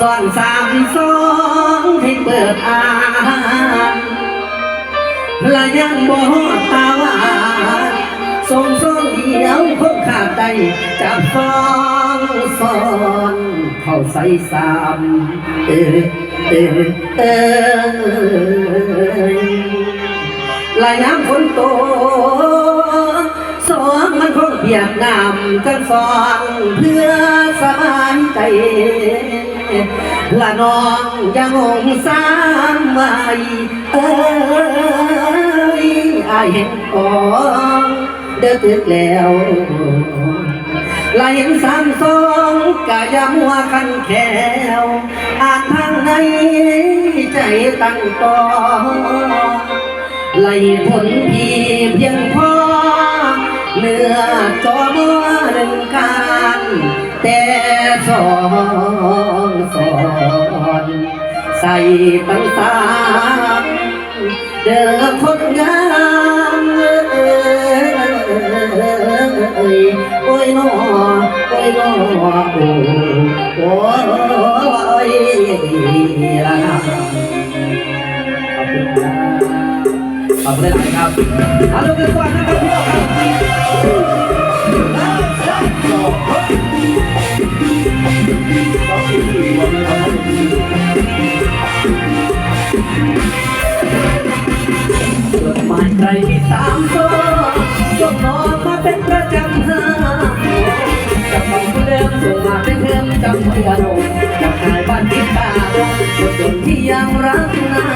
สอนสามสองให้เปิดอ่านและยังบ่ฮอดตาหวานส่งส่งเดียวคงขาดใจจับฟองสอนเข้าใส่สามเออเออเออลายน้ำฝนโตสองมันคงเปียกน้ำกันฟองเพื่อสบายใจ ละน้องยังงสามไว้เอ้ยอายเห็นของเด้อตึกแล้วลายเห็นสามสองกะยามัวคันแขวอ่านทางในใจตั้งต่อไหลผลพีเพียงพอเนื้อจอมัวหนึ่งการแต่สอง สอนใส่ตั้งสามเด้อคนงามเอ้ยโอ้ยน้อโอ้ยน้อโอ้โอ้ยละขอบคุณครับขอบคุณหลายครับเอาลูกกันก่อนนะครับพี่น้องครับ จดหมายใครมีสามตัวจดนอนมาเป็นประจำห้าจำของเดิมส่งมาเป็นเดิมจำเพื่อลงจำนายบ้านติดตาลงคนจนที่ยังรักนา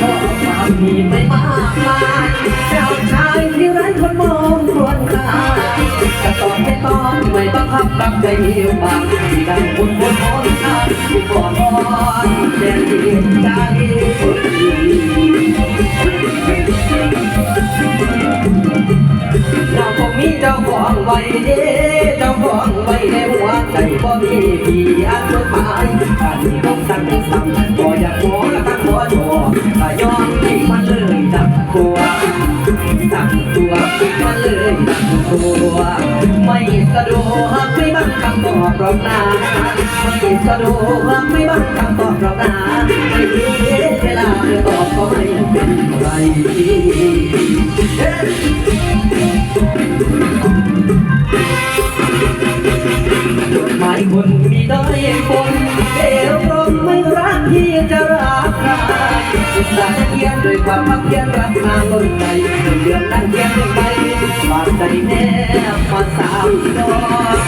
ขอความมีไม่มากมายเจ้าชายที่ไร้คนมองควรค่าจะตอบไม่ต้องไม่ต้องพับกับใจบางที่ดังบุญบนหนทางที่ก่อนอ่อนแดนดินใจ ว้เด้เจ้าของไว้ในหัวใจบ่มีที่อันสุดหมายการต้องสั่งสั่งก็อยากขอ ตัวมันเลยดับตัวไม่สะดวกไม่บังคำตอบหรอกนะไม่สะดวกไม่บังคำตอบหรอกนะไม่มีเวลาเพื่อตอบก็ไม่เป็นไรหมายคนมีด้อยคนเอวตรงไม่รักที่จะร ศึกษาเขียนด้วยความมักเขียนรักนางล้นใจเดือนนั่งเขียนด้วยใจบาดใจแนบมาสามดอก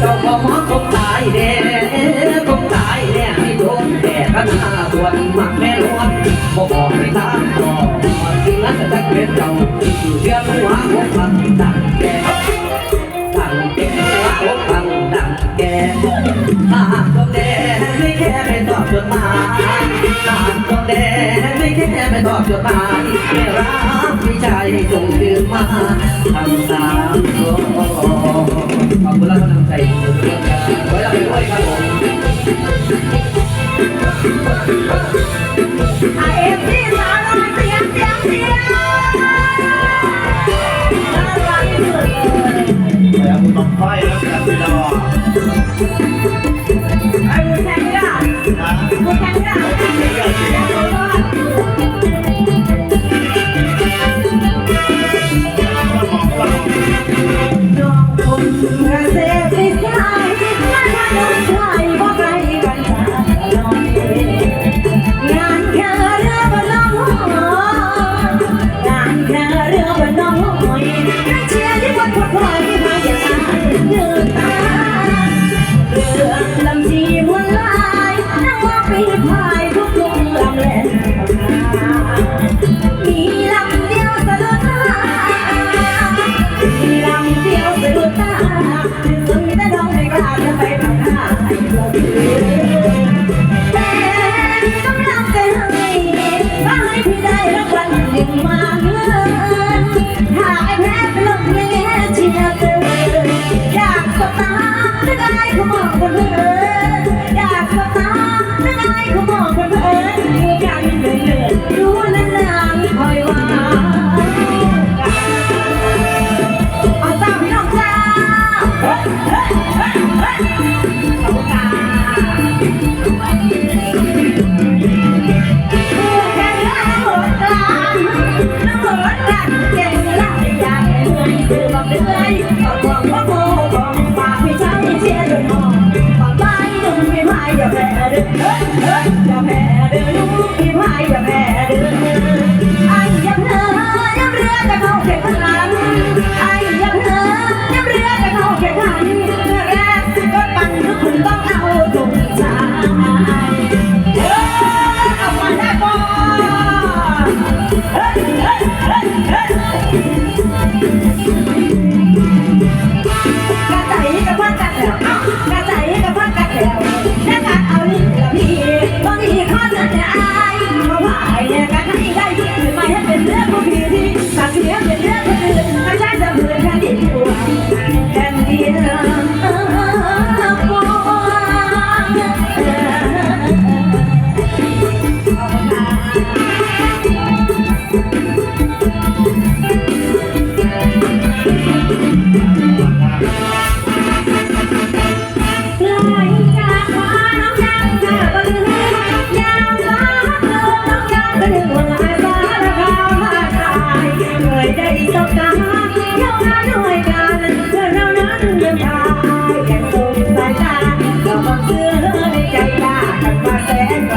เจ้าพ่อหมอคงตายแน่คงตายแน่ให้โดนแต่ขนาส่วนหมักแม่ล้วนบ่บอกให้ตามต่อจ ริงแล้วจะเป็นเจ้าอยู่เชื่อหัวหัวพังดังแก่ดังแก่หัวพังดังแก่หากต้องแดงไม่แค่ไม่ตอบจดหมายหากต้องแดงไม่แค่ไม่ตอบจดหมายไม่รักไม่ใจส่งคืนมาทำตามตัวขอบคุณและกำลังใจทุกคนครับไว้เราไปด้วยครับผม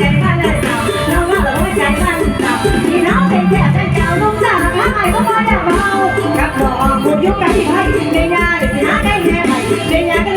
ใจพันและสาวน้องเราหัวใจพันสาวพี่น้องเป็นแค่เป็นเจ้าลูกสาวถ้าใครก็พอได้เากับอกคุณยกัน่ให้ในยาเด็กหาได้น่ไหนในยา